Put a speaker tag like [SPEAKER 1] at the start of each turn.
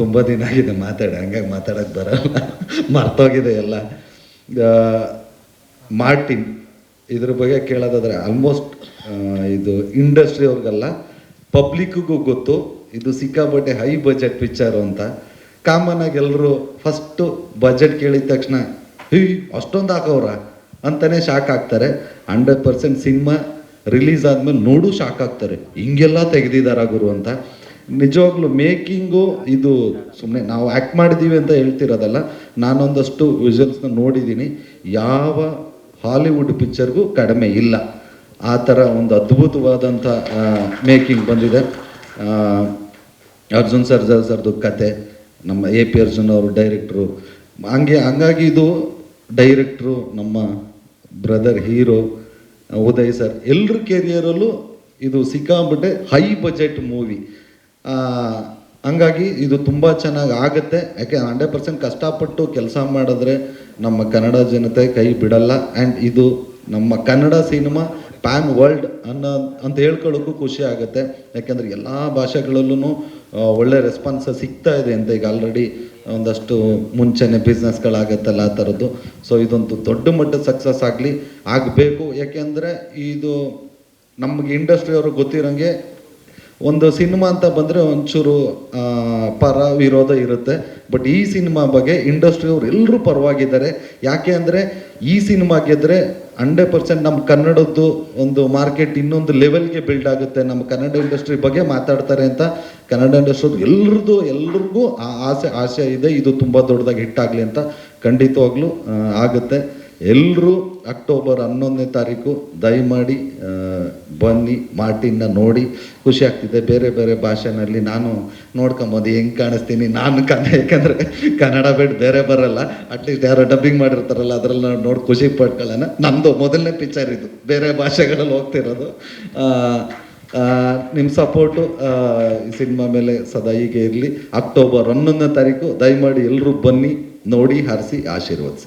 [SPEAKER 1] ತುಂಬ ದಿನ ಆಗಿದೆ ಮಾತಾಡಿ, ಹಂಗಾಗಿ ಮಾತಾಡೋಕ್ಕೆ ಬರಲ್ಲ. ಮರ್ತೋಗಿದೆ ಎಲ್ಲ. ಮಾರ್ಟಿನ್, ಇದ್ರ ಬಗ್ಗೆ ಕೇಳೋದಾದ್ರೆ ಆಲ್ಮೋಸ್ಟ್ ಇದು ಇಂಡಸ್ಟ್ರಿ ಅವ್ರಿಗೆಲ್ಲ ಪಬ್ಲಿಕ್ಗೂ ಗೊತ್ತು, ಇದು ಸಿಕ್ಕಾಪಟ್ಟೆ ಹೈ ಬಜೆಟ್ ಪಿಕ್ಚರು ಅಂತ. ಕಾಮನ್ ಆಗಿ ಎಲ್ಲರೂ ಫಸ್ಟು ಬಜೆಟ್ ಕೇಳಿದ ತಕ್ಷಣ, ಹೀ, ಅಷ್ಟೊಂದು ಹಾಕವ್ರ? ಅಂತಲೇ ಶಾಕ್ ಆಗ್ತಾರೆ. ಹಂಡ್ರೆಡ್ ಪರ್ಸೆಂಟ್ ಸಿನಿಮಾ ರಿಲೀಸ್ ಆದಮೇಲೆ ನೋಡು ಶಾಕ್ ಆಗ್ತಾರೆ. ಹಿಂಗೆಲ್ಲ ತೆಗೆದಿದ್ದಾರ ಗುರು ಅಂತ. ನಿಜವಾಗ್ಲೂ ಮೇಕಿಂಗು ಇದು ಸುಮ್ಮನೆ ನಾವು ಆ್ಯಕ್ಟ್ ಮಾಡಿದ್ದೀವಿ ಅಂತ ಹೇಳ್ತಿರೋದಲ್ಲ, ನಾನೊಂದಷ್ಟು ವಿಜುವಲ್ಸ್ನ ನೋಡಿದ್ದೀನಿ ಯಾವ ಹಾಲಿವುಡ್ ಪಿಕ್ಚರ್ಗೂ ಕಡಿಮೆ ಇಲ್ಲ. ಆ ಥರ ಒಂದು ಅದ್ಭುತವಾದಂಥ ಮೇಕಿಂಗ್ ಬಂದಿದೆ. ಅರ್ಜುನ್ ಅರ್ಜುನ್ ಸರ್ಜಾ ಸರ್ದು ಕತೆ, ನಮ್ಮ ಎ ಪಿ ಅರ್ಜುನ್ ಅವರು ಡೈರೆಕ್ಟ್ರು. ಹಂಗೆ, ಹಂಗಾಗಿ ಇದು ಡೈರೆಕ್ಟ್ರು, ನಮ್ಮ ಬ್ರದರ್ ಹೀರೋ, ಉದಯ್ ಸರ್ ಎಲ್ಲರ ಕೆರಿಯರಲ್ಲೂ ಇದು ಸಿಕ್ಕಾಬಿಟ್ಟೆ ಹೈ ಬಜೆಟ್ ಮೂವಿ ಹಂಗಾಗಿ ಇದು ತುಂಬ ಚೆನ್ನಾಗಿ ಆಗುತ್ತೆ. ಯಾಕೆ ಹಂಡ್ರೆಡ್ ಪರ್ಸೆಂಟ್ ಕಷ್ಟಪಟ್ಟು ಕೆಲಸ ಮಾಡಿದ್ರೆ ನಮ್ಮ ಕನ್ನಡ ಜನತೆ ಕೈ ಬಿಡಲ್ಲ. ಆ್ಯಂಡ್ ಇದು ನಮ್ಮ ಕನ್ನಡ ಸಿನಿಮಾ ಪ್ಯಾನ್ ವರ್ಲ್ಡ್ ಅನ್ನೋ, ಅಂತ ಹೇಳ್ಕೊಳ್ಳೋಕ್ಕೂ ಖುಷಿ ಆಗುತ್ತೆ. ಯಾಕೆಂದರೆ ಎಲ್ಲ ಭಾಷೆಗಳಲ್ಲೂ ಒಳ್ಳೆ ರೆಸ್ಪಾನ್ಸ್ ಸಿಗ್ತಾ ಇದೆ ಅಂತ ಈಗ ಆಲ್ರೆಡಿ ಒಂದಷ್ಟು ಮುಂಚೆನೆ ಬಿಸ್ನೆಸ್ಗಳಾಗತ್ತಲ್ಲ ಆ ಥರದ್ದು. ಸೊ ಇದೊಂದು ದೊಡ್ಡ ಮಟ್ಟದ ಸಕ್ಸಸ್ ಆಗಲಿ, ಆಗಬೇಕು. ಯಾಕೆಂದರೆ ಇದು ನಮಗೆ ಇಂಡಸ್ಟ್ರಿಯವರು ಗೊತ್ತಿರೋಂಗೆ ಒಂದು ಸಿನಿಮಾ ಅಂತ ಬಂದರೆ ಒಂಚೂರು ಪರ ವಿರೋಧ ಇರುತ್ತೆ. ಬಟ್ ಈ ಸಿನಿಮಾ ಬಗ್ಗೆ ಇಂಡಸ್ಟ್ರಿಯವ್ರು ಎಲ್ಲರೂ ಪರವಾಗಿದ್ದಾರೆ. ಯಾಕೆ ಅಂದರೆ ಈ ಸಿನಿಮಾ ಗೆದ್ದರೆ ಹಂಡ್ರೆಡ್ ಪರ್ಸೆಂಟ್ ನಮ್ಮ ಕನ್ನಡದ್ದು ಒಂದು ಮಾರ್ಕೆಟ್ ಇನ್ನೊಂದು ಲೆವೆಲ್ಗೆ ಬಿಲ್ಡ್ ಆಗುತ್ತೆ. ನಮ್ಮ ಕನ್ನಡ ಇಂಡಸ್ಟ್ರಿ ಬಗ್ಗೆ ಮಾತಾಡ್ತಾರೆ ಅಂತ ಕನ್ನಡ ಇಂಡಸ್ಟ್ರಿ ಎಲ್ಲರದ್ದು ಎಲ್ರಿಗೂ ಆ ಆಸೆ ಆಸೆ ಇದೆ. ಇದು ತುಂಬ ದೊಡ್ಡದಾಗಿ ಹಿಟ್ಟಾಗಲಿ ಅಂತ ಖಂಡಿತವಾಗ್ಲೂ ಆಗುತ್ತೆ. ಎಲ್ಲರೂ ಅಕ್ಟೋಬರ್ ಹನ್ನೊಂದನೇ ತಾರೀಕು ದಯಮಾಡಿ ಬನ್ನಿ, ಮಾರ್ಟಿನ್ನ ನೋಡಿ, ಖುಷಿ ಆಗ್ತಿದೆ. ಬೇರೆ ಬೇರೆ ಭಾಷೆನಲ್ಲಿ ನಾನು ನೋಡ್ಕೊಂಬೋದು, ಹೆಂಗೆ ಕಾಣಿಸ್ತೀನಿ ನಾನು ಕನ್ನಡ, ಯಾಕಂದರೆ ಕನ್ನಡ ಬಿಟ್ಟು ಬೇರೆ ಬರಲ್ಲ. ಅಟ್ಲೀಸ್ಟ್ ಯಾರೋ ಡಬ್ಬಿಂಗ್ ಮಾಡಿರ್ತಾರಲ್ಲ, ಅದರಲ್ಲಿ ನಾವು ನೋಡಿ ಖುಷಿ ಪಡ್ಕೊಳ್ಳೋಣ ನಮ್ಮದು ಮೊದಲನೇ ಪಿಕ್ಚರ್ ಇದು, ಬೇರೆ ಭಾಷೆಗಳಲ್ಲಿ ಹೋಗ್ತಿರೋದು. ನಿಮ್ಮ ಸಪೋರ್ಟು ಈ ಸಿನಿಮಾ ಮೇಲೆ ಸದಾ ಹೀಗೆ ಇರಲಿ. ಅಕ್ಟೋಬರ್ ಹನ್ನೊಂದನೇ ತಾರೀಕು, ದಯಮಾಡಿ ಎಲ್ಲರೂ ಬನ್ನಿ, ನೋಡಿ, ಹರಿಸಿ, ಆಶೀರ್ವದಿಸಿ.